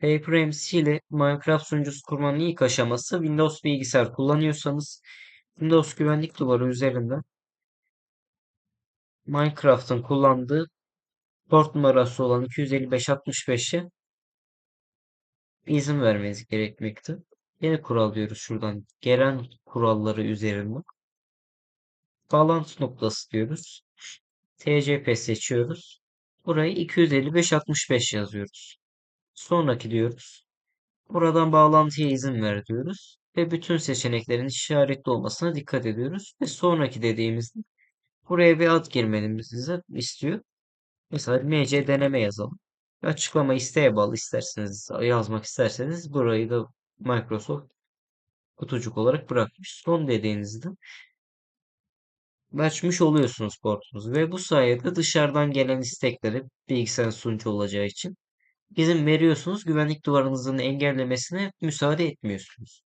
HyperMC ile Minecraft sunucusu kurmanın ilk aşaması Windows bilgisayar kullanıyorsanız Windows güvenlik duvarı üzerinden Minecraft'ın kullandığı port numarası olan 255.65'e izin vermeniz gerekmekte. Yeni kural diyoruz şuradan. Gelen kuralları üzerinden. Bağlantı noktası diyoruz. TCP seçiyoruz. Burayı 255.65 yazıyoruz. Sonraki diyoruz. Buradan bağlantıya izin ver diyoruz. Ve bütün seçeneklerin işaretli olmasına dikkat ediyoruz. Ve sonraki dediğimizde buraya bir ad girmemizi istiyor. Mesela MC deneme yazalım. Açıklama isteğe bağlı isterseniz yazmak isterseniz burayı da Microsoft kutucuk olarak bırakmış. Son dediğinizde açmış oluyorsunuz portunuzu ve bu sayede dışarıdan gelen istekleri bilgisayar sunucu olacağı için izin veriyorsunuz. Güvenlik duvarınızın engellemesine müsaade etmiyorsunuz.